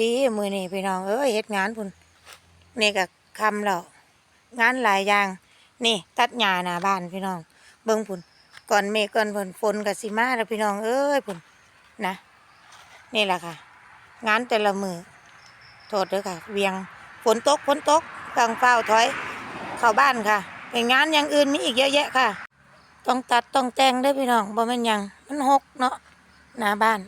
พี่มือนี่พี่น้องเอ้ยเฮ็ดงานพุ่นนี่ก็คำแล้วงานหลายอย่าง นี่ ตัดหญ้าหน้าบ้านพี่น้อง เบิ่งพุ่นก่อนเมฆก่อนฝนฝนก็สิมาแล้วพี่น้องเอ้ยพุ่นนะ นี่แหละค่ะ งานแต่ละมือโทษเด้อค่ะเวียงฝนตกฝนตกกลางเฝ้าถอย เข้าบ้านค่ะเป็นงานอย่างอื่นมีอีกเยอะแยะค่ะ ต้องตัดต้องแต่งเด้พี่น้องบ่แม่นยังมันหกเนาะหน้าบ้าน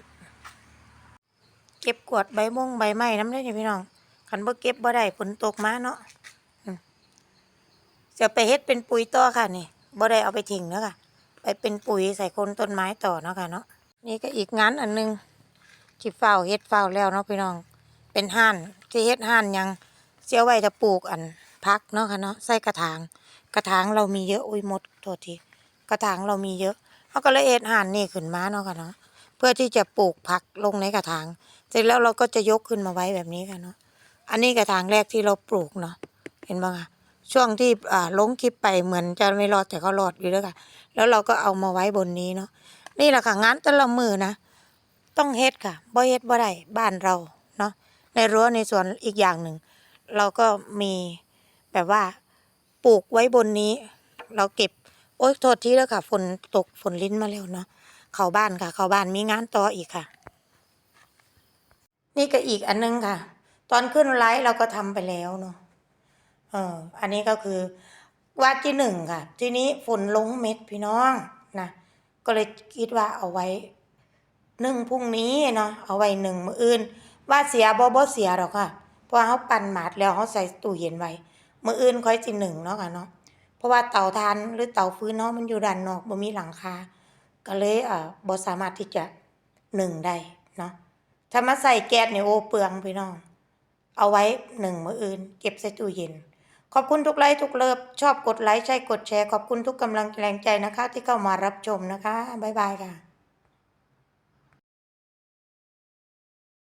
เก็บกวดใบมงใบไม้น้ำได้นี่พี่น้องคันบ่เก็บบ่ได้ฝนตกมาเนาะจะไปเฮ็ดเป็นปุ๋ยต่อค่ะนี่บ่ได้เอาไปทิ้งเนาะค่ะ ไปเป็นปุ๋ยใส่โคนต้นไม้ต่อเนาะค่ะเนาะนี่ก็อีกงานอันหนึงที่เฝ้าเฮ็ดเฝ้าแล้วเนาะพี่น้อง เป็นห่านที่เฮ็ดห่านยังเสียไว้จะปลูกอันพักเนาะค่ะเนาะใส่กระถาง กระถางเรามีเยอะอุ้ยหมดโทษทีกระถางเรามีเยอะเขาก็เลยเอ็ดห่านนี่ขึ้นมาเนาะค่ะเนาะ เพื่อที่จะปลูกผักลงในกระถาง เสร็จแล้วเราก็จะยกขึ้นมาไว้แบบนี้ค่ะเนาะอันนี้กระถางแรกที่เราปลูกเนาะเห็นบ้างคะช่วงที่อ่าลงคลิปไปเหมือนจะไม่รอดแต่ก็รอดอยู่แล้วค่ะ แล้วเราก็เอามาไว้บนนี้เนาะนี่แหละค่ะงานแต่ละมือนะ ต้องเฮ็ดค่ะบ่เฮ็ดบ่ได้บ้านเราเนาะในรั้วในสวนอีกอย่างหนึ่ง เราก็มีแบบว่าปลูกไว้บนนี้ เราเก็บโอ๊ยโทษทีแล้วค่ะฝนตกฝนลิ้นมาแล้วเนาะ เข้าบ้านค่ะ เข้าบ้านมีงานต่ออีกค่ะ นี่ก็อีกอันนึงค่ะ ตอนขึ้นไลฟ์เราก็ทำไปแล้วเนาะเออ อันนี้ก็คือวาดที่หนึ่งค่ะ ทีนี้ฝนลงเม็ดพี่น้องนะก็เลยคิดว่าเอาไว้นึ่งพรุ่งนี้เนาะเอาไว้หนึ่งมืออื่นว่าเสียบ่บ่เสียหรอกค่ะเพราะเขาปั่นหมาดแล้วเขาใส่ตู้เย็นไว้มืออื่นค่อยสิหนึ่งเนาะค่ะเนาะเพราะว่าเตาถ่านหรือเตาฟื้นเนาะมันอยู่ด้านนอกบ่มีหลังคา ก็เลยเอ่อบ่สามารถที่จะหนึ่งได้เนาะถ้ามาใส่แก๊สเนี่ยโอ้เปลืองพี่น้อง เอาไว้หนึ่งมื้ออื่น เก็บใส่ตู้เย็น ขอบคุณทุกไลค์ทุกเลิฟชอบกดไลค์ใช่กดแชร์ ขอบคุณทุกกำลังแรงใจนะคะ ที่เข้ามารับชมนะคะบ๊ายบายค่ะ